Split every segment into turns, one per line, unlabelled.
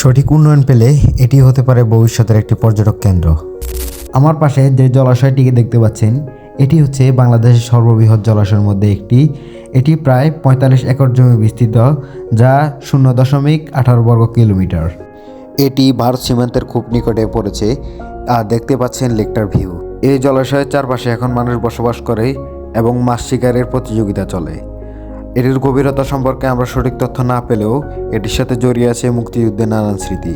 সঠিক উন্নয়ন পেলে এটি হতে পারে ভবিষ্যতের একটি পর্যটক কেন্দ্র। আমার পাশে যে জলাশয়টিকে দেখতে পাচ্ছেন, এটি হচ্ছে বাংলাদেশের সর্ববৃহৎ জলাশয়ের মধ্যে একটি। এটি প্রায় পঁয়তাল্লিশ একর জমি বিস্তৃত, যা শূন্য দশমিক আঠারো বর্গ কিলোমিটার। এটি ভারত সীমান্তের খুব নিকটে পড়েছে, আর দেখতে পাচ্ছেন লেকটার ভিউ। এই জলাশয়ের চারপাশে এখন মানুষ বসবাস করে এবং মাছ শিকারের প্রতিযোগিতা চলে। এটির গভীরতা সম্পর্কে আমরা সঠিক তথ্য না পেলেও এটির সাথে জড়িয়ে আছে মুক্তিযুদ্ধের নানান স্মৃতি.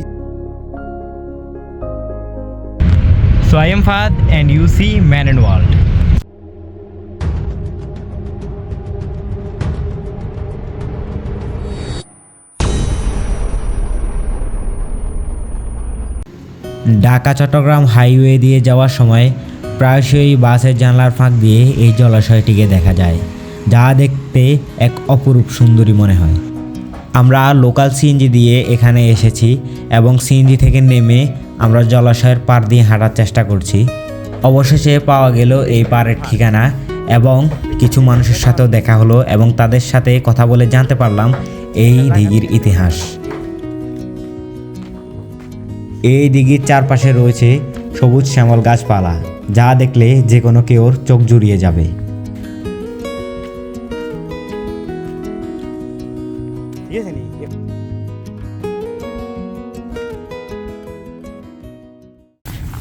ঢাকা, চট্টগ্রাম হাইওয়ে দিয়ে যাওয়ার সময় প্রায়শই বাসের জানলার ফাঁক দিয়ে এই জলাশয়টিকে দেখা যায়, যা দেখতে এক অপরূপ সুন্দরী মনে হয়। আমরা লোকাল সিএনজি দিয়ে এখানে এসেছি এবং সিএনজি থেকে নেমে আমরা জলাশয়ের পার দিয়ে হাঁটার চেষ্টা করছি। অবশেষে পাওয়া গেল এই পাড়ের ঠিকানা এবং কিছু মানুষের সাথেও দেখা হলো এবং তাদের সাথে কথা বলে জানতে পারলাম এই দিঘির ইতিহাস। এই দিঘির চারপাশে রয়েছে সবুজ শ্যামল গাছপালা, যা দেখলে যে কোনো কেউর চোখ জুড়িয়ে যাবে।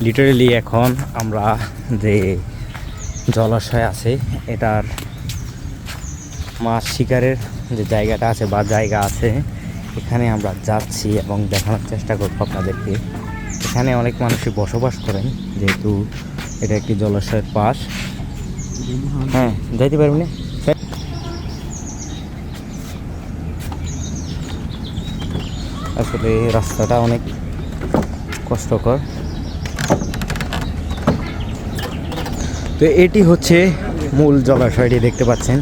লিটারেলি এখন আমরা যে জলাশয় আছে, এটার মাছ শিকারের যে জায়গাটা আছে বা জায়গা আছে, এখানে আমরা যাচ্ছি এবং দেখানোর চেষ্টা করব আপনাদেরকে। এখানে অনেক মানুষই বসবাস করেন, যেহেতু এটা একটি জলাশয়ের পাশ। হ্যাঁ যাইতে পারবেন আসলে এই রাস্তাটা অনেক কষ্টকর। তো এটি হচ্ছে মূল জলাশয়টি দেখতে পাচ্ছেন।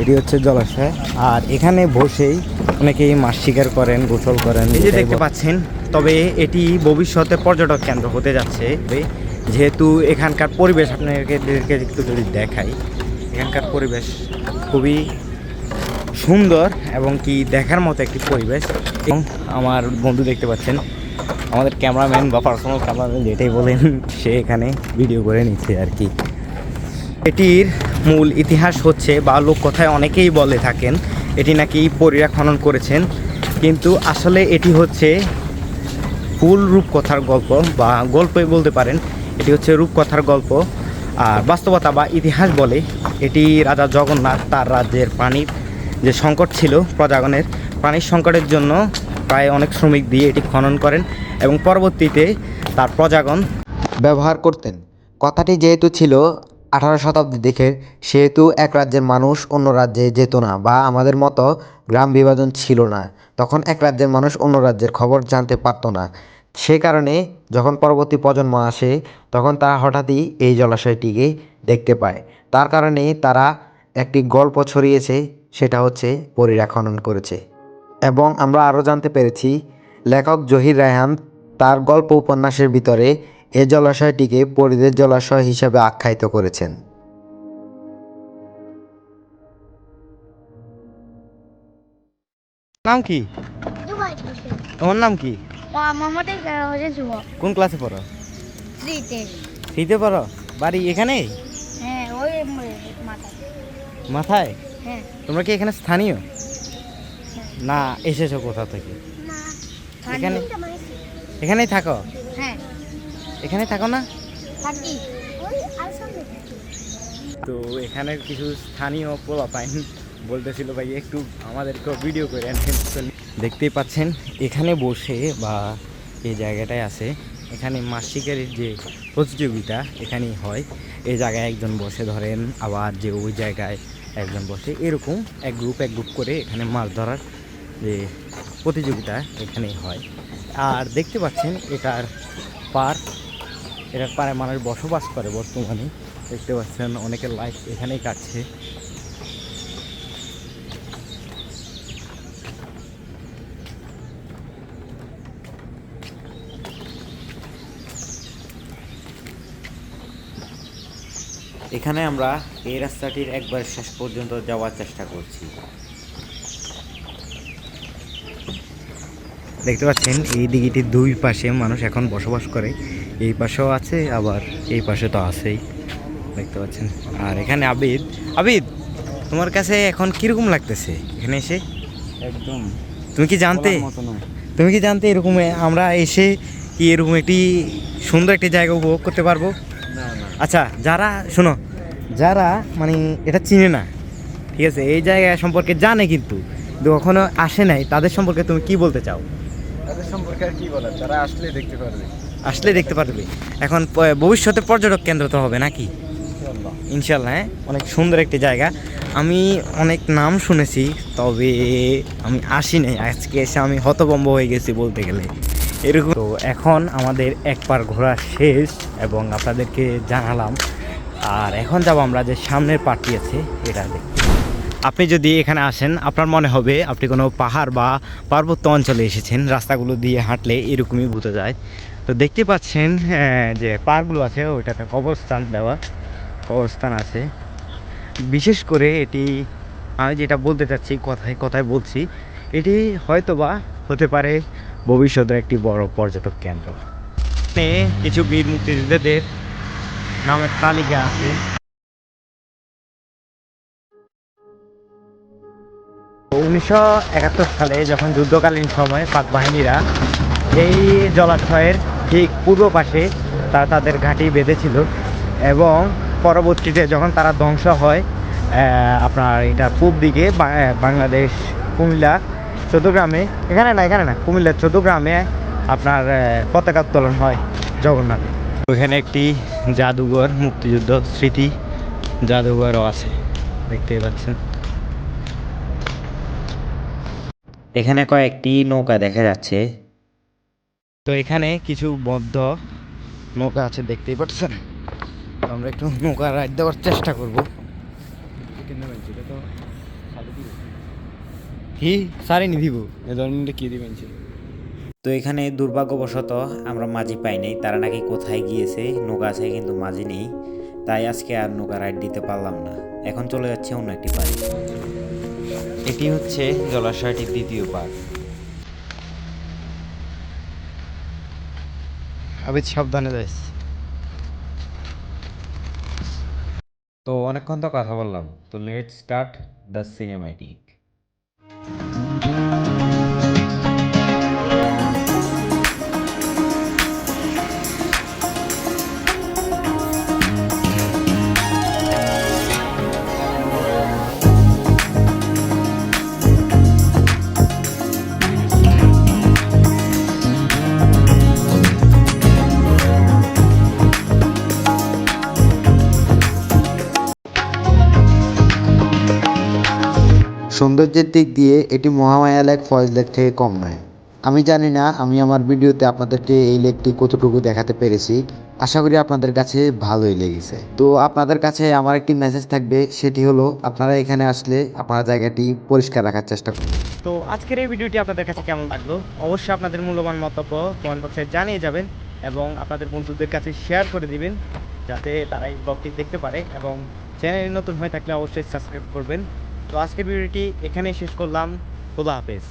এটি হচ্ছে জলাশয়। আর এখানে বসেই অনেকেই মাছ শিকার করেন গোসল করেন। এই যে দেখতে পাচ্ছেন তবে এটি ভবিষ্যতে পর্যটক কেন্দ্র হতে যাচ্ছে। যেহেতু এখানকার পরিবেশ আপনাদেরকে একটু যদি দেখাই এখানকার পরিবেশ খুবই সুন্দর এবং কি দেখার মতো একটি পরিবেশ। এবং আমার বন্ধু দেখতে পাচ্ছেন, আমাদের ক্যামেরাম্যান বা পার্সোনাল ক্যামেরাম্যান যেটাই বলেন, সে এখানে ভিডিও করে নিচ্ছে আর কি। এটির মূল ইতিহাস হচ্ছে বা লোককথায় অনেকেই বলে থাকেন, এটি নাকি পরীরা খনন করেছেন, কিন্তু আসলে এটি হচ্ছে ফুল রূপকথার গল্প বা গল্পই বলতে পারেন, এটি হচ্ছে রূপকথার গল্প। আর বাস্তবতা বা ইতিহাস বলে, এটি রাজা জগন্নাথ তার রাজ্যের পানির যে সংকট ছিল প্রজাগণের পানির সংকটের জন্য প্রায় অনেক শ্রমিক দিয়ে এটি খনন করেন এবং পরবর্তীতে তার প্রজাগণ
ব্যবহার করতেন। কথাটি যেহেতু ছিল আঠারো শতাব্দী দেখে সেহেতু এক রাজ্যের মানুষ অন্য রাজ্যে যেত না বা আমাদের মতো গ্রাম বিভাজন ছিল না, তখন এক রাজ্যের মানুষ অন্য রাজ্যের খবর জানতে পারতো না। সে কারণে যখন পরবর্তী প্রজন্ম আসে, তখন তারা হঠাৎই এই জলাশয়টিকে দেখতে পায়। তার কারণে তারা একটি গল্প ছড়িয়েছে, সেটা হচ্ছে পরীরা খনন করেছে। এবং আমরা আরও জানতে পেরেছি লেখক জহির রায়হান তার গল্প উপন্যাসের ভিতরে এ জলাশয়টিকে পরিদের জলাশয় হিসাবে আখ্যায়িত করেছেন।
নাম কি? তোমার নাম কি? কোন ক্লাসে পড়ো? ফ্রিতে পড়ো? বাড়ি এখানে
হ্যাঁ মাথায়।
মাথায়?
হ্যাঁ।
তোমরা কি এখানে স্থানীয়? না এসেছ কোথা থেকে? এখানে এখানেই থাকো?
হ্যাঁ।
এখানে থাকো না। তো এখানের কিছু স্থানীয় পোলা পাইন বলতেছিল ভাই একটু আমাদেরকেও ভিডিও করে আনছেন দেখতেই পাচ্ছেন এখানে বসে বা এই জায়গাটায় আছে এখানে মাছ শিকারের যে প্রতিযোগিতা এখানেই হয়। এই জায়গায় একজন বসে ধরেন আবার যে ওই জায়গায় একজন বসে এরকম এক গ্রুপ এক গ্রুপ করে এখানে মাছ ধরার যে প্রতিযোগিতা এখানেই হয়। আর দেখতে পাচ্ছেন এটার পার, এটার পারে মানুষ বসবাস করে বর্তমানে। দেখতে পাচ্ছেন অনেকের লাইফ এখানেই কাটছে। এখানে আমরা এই রাস্তাটির একবার শেষ পর্যন্ত যাওয়ার চেষ্টা করছি। দেখতে পাচ্ছেন এই দিঘিটির দুই পাশে মানুষ এখন বসবাস করে। এই পাশেও আছে আবার এই পাশে তো আছেই। দেখতে পাচ্ছেন। আর এখানে আবিদ আবিদ তোমার কাছে এখন কীরকম লাগতেছে? এখানে এসে?
একদম।
তুমি কি জানতে। তুমি কি জানতে এরকম আমরা এসে কি এরকম একটি সুন্দর একটি জায়গা উপভোগ করতে পারব? আচ্ছা যারা শোনো যারা মানে এটা চিনে না ঠিক আছে এই জায়গা সম্পর্কে জানে কিন্তু কখনো আসে নাই তাদের সম্পর্কে তুমি কি বলতে চাও?
সম্পর্কে আর কি বলার তারা আসলে দেখতে পারবে।
আসলে দেখতে পারবে। এখন ভবিষ্যতে পর্যটক কেন্দ্র তো হবে নাকি?
ইনশাআল্লাহ
ইনশাল্লাহ হ্যাঁ? অনেক সুন্দর একটি জায়গা। আমি অনেক নাম শুনেছি তবে আমি আসি নাই। আজকে এসে আমি হতভম্ব হয়ে গেছি বলতে গেলে। এরকম তো এখন আমাদের একবার ঘোরা শেষ এবং আপনাদেরকে জানালাম। আর এখন যাব আমরা যে সামনের পার্টি আছে এটা দেখতে। আপনি যদি এখানে আসেন, আপনার মনে হবে আপনি কোনো পাহাড় বা পার্বত্য অঞ্চলে এসেছেন। রাস্তাগুলো দিয়ে হাঁটলে এরকমই বোঝা যায়। তো দেখতে পাচ্ছেন যে পার্কগুলো আছে, ওইটাতে কবরস্থান দেওয়া, কবরস্থান আছে। বিশেষ করে এটি, আমি যেটা বলতে চাচ্ছি, কথায় কথায় বলছি, এটি হয়তোবা হতে পারে ভবিষ্যতের একটি বড় পর্যটক কেন্দ্র। কিছু বীর মুক্তিযোদ্ধাদের নামের তালিকা আছে। উনিশশো একাত্তর সালে যখন যুদ্ধকালীন সময় পাক বাহিনীরা এই জলাশয়ের ঠিক পূর্ব পাশে তারা তাদের ঘাঁটি বেঁধেছিল এবং পরবর্তীতে যখন তারা ধ্বংস হয় আপনার এটা পূব দিকে বাংলাদেশ, কুমিল্লা, চৌদ্দগ্রামে, এখানে না এখানে না কুমিল্লার চৌদ্দগ্রামে আপনার পতাকা উত্তোলন হয় জগন্নাথে। ওখানে একটি জাদুঘর, মুক্তিযুদ্ধ স্মৃতি জাদুঘরও আছে, দেখতেই পাচ্ছেন। এখানে কয়েকটি নৌকা দেখা যাচ্ছে। তো এখানে কিছু বদ্ধ নৌকা আছে দেখতেই পাচ্ছেন? তো আমরা একটু নৌকা রাইড দেওয়ার চেষ্টা করব। কি? সারিনি দিব
এ ধরনের কি দিবেন ছিল?
তো এখানে দুর্ভাগ্যবশত আমরা মাঝি পাই নাই। তারা নাকি কোথায় গিয়েছে নৌকা আছে কিন্তু মাঝি নেই। তাই আজকে আর নৌকা রাইড দিতে পারলাম না। এখন চলে যাচ্ছে অন্য একটি পাড়ি
এটি হচ্ছে জলাশয়টির দ্বিতীয় পার আবিদ সাবধানে যাইস।
তো অনেকক্ষণ তো কথা বললাম। তো লেট স্টার্ট দ্য সিনেমাটিক
সৌন্দর্যের দিক দিয়ে এটি মহামায়া লেক ফয়েজ লেক থেকে কম নয়। আমি জানি না, আমি আমার ভিডিওতে আপনাদেরকে এই লেকটি কতটুকু দেখাতে পেরেছি। আশা করি আপনাদের কাছে ভালোই লেগেছে। তো আপনাদের কাছে আমার একটি মেসেজ থাকবে, সেটি হলো, আপনারা এখানে আসলে আপনারা জায়গাটি পরিষ্কার রাখার চেষ্টা করুন।
তো আজকের এই ভিডিওটি আপনাদের কাছে কেমন লাগল? অবশ্যই আপনাদের মূল্যবান মন্তব্য কমেন্ট বক্সে জানিয়ে যাবেন এবং আপনাদের বন্ধুদের কাছে শেয়ার করে দিবেন, যাতে তারা এই ব্লগটি দেখতে পারে এবং চ্যানেল নতুন হয়ে থাকলে অবশ্যই সাবস্ক্রাইব করবেন। তো আজকের ভিডিওটি এখানেই শেষ করলাম খোদা হাফেজ.